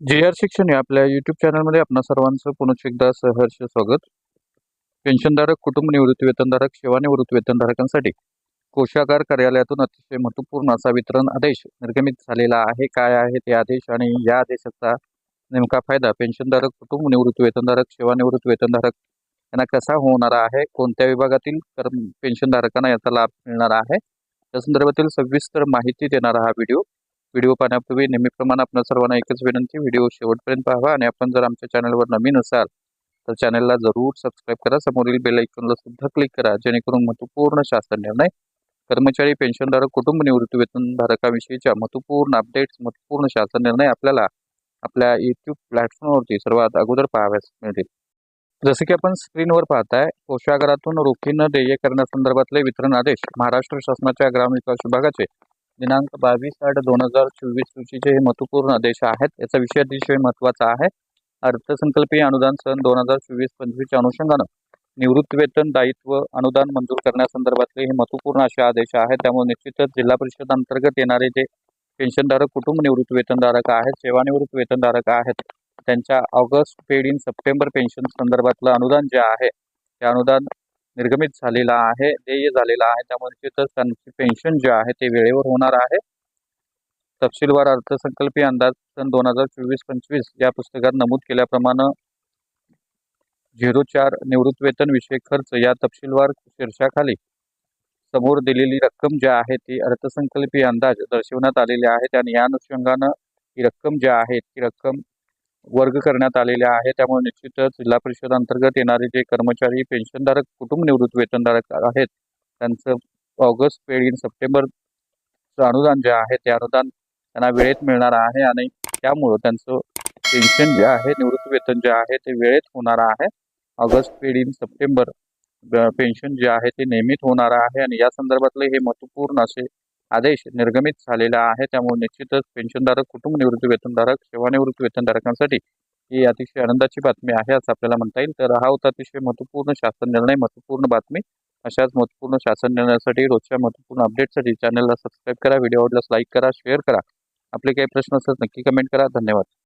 जे आर शिक्षण या आपल्या यूट्यूब चॅनलमध्ये आपणा सर्वांचं पुनश्च एकदा सहर्ष स्वागत. पेन्शनधारक कुटुंब निवृत्ती वेतनधारक सेवानिवृत्त वेतनधारकांसाठी कोशागार कार्यालयातून अतिशय महत्त्वपूर्ण असा वितरण आदेश निर्गमित झालेला आहे. काय आहे ते आदेश आणि या आदेशाचा नेमका फायदा पेन्शनधारक कुटुंब निवृत्ती वेतनधारक सेवानिवृत्त वेतनधारक यांना कसा होणार आहे? कोणत्या विभागातील कर्म पेन्शनधारकांना याचा लाभ मिळणार आहे? त्या संदर्भातील सविस्तर माहिती देणारा हा व्हिडिओ व्हिडिओ पाहण्यापूर्वी नेहमीप्रमाणे आपल्या सर्वांना एकच विनंती व्हिडिओ शेवटपर्यंत पाहावा आणि आपण जर आमच्या चॅनलवर नवीन असाल तर चॅनलला जरूर सबस्क्राईब करा. समोरील बेल आयकॉनला सुद्धा क्लिक करा जेणेकरून महत्त्वपूर्ण शासन निर्णय कर्मचारी पेन्शनधारक कुटुंब निवृत्ती वेतनधारकाविषयीच्या महत्त्वपूर्ण अपडेट्स महत्त्वपूर्ण शासन निर्णय आपल्याला आपल्या यूट्यूब प्लॅटफॉर्मवरती सर्वात अगोदर पाहाव्यास मिळतील. जसे की आपण स्क्रीनवर पाहताय कोषागारातून रोखीनं देय करण्यासंदर्भातले वितरण आदेश महाराष्ट्र शासनाच्या ग्रामविकास विभागाचे दिनांक बावीस आठ दोन हजार चोवीस रोजीचे हे महत्त्वपूर्ण आदेश आहेत. याचा विषय अतिशय महत्त्वाचा आहे. अर्थसंकल्पीय अनुदान सन दोन हजार चोवीस पंचवीसच्या अनुषंगानं निवृत्त वेतन दायित्व अनुदान मंजूर करण्यासंदर्भातले हे महत्त्वपूर्ण असे आदेश आहेत. त्यामुळे निश्चितच जिल्हा परिषद अंतर्गत येणारे जे पेन्शनधारक कुटुंब निवृत्त वेतनधारक आहेत सेवानिवृत्त वेतनधारक आहेत त्यांच्या August paid in September pension संदर्भातलं अनुदान जे आहे ते अनुदान निर्गमित झालेला आहे देय झालेला आहे. त्यामुळे निश्चितच त्यांची पेन्शन जे आहे ते वेळेवर होणार आहे. तपशीलवार अर्थसंकल्पीय अंदाज सन दोन हजार चोवीस पंचवीस या पुस्तकात नमूद केल्याप्रमाणे झिरो चार निवृत्त वेतन विषयक खर्च या तपशीलवार शीर्षाखाली समोर दिलेली रक्कम जी आहे ती अर्थसंकल्पीय अंदाज दर्शवण्यात आलेले आहेत आणि या अनुषंगानं ही रक्कम जी आहे ती रक्कम वर्ग करण्यात आलेले आहे. त्यामुळे निश्चितच जिल्हा परिषद अंतर्गत येणारे जे कर्मचारी पेन्शनधारक कुटुंब निवृत्त वेतनधारक आहेत त्यांचं ऑगस्ट पेड इन सप्टेंबरचं अनुदान जे आहे ते अनुदान त्यांना वेळेत मिळणार आहे आणि त्यामुळं त्यांचं पेन्शन जे आहे निवृत्त वेतन जे आहे ते वेळेत होणार आहे. August paid in September pension जे आहे ते नियमित होणार आहे. आणि या संदर्भातले हे महत्त्वपूर्ण असे आदेश निर्गमित झालेला आहे. त्यामुळे निश्चितच पेन्शनधारक कुटुंब निवृत्ती वेतनधारक सेवानिवृत्ती वेतनधारकांसाठी ही अतिशय आनंदाची बातमी आहे असं आपल्याला म्हणता येईल. तर हा होता अतिशय महत्त्वपूर्ण शासन निर्णय महत्त्वपूर्ण बातमी. अशाच महत्त्वपूर्ण शासन निर्णयासाठी रोजच्या महत्त्वपूर्ण अपडेटसाठी चॅनलला सबस्क्राईब करा व्हिडिओ आवडल्यास लाईक करा शेअर करा. आपले काही प्रश्न असतात नक्की कमेंट करा. धन्यवाद.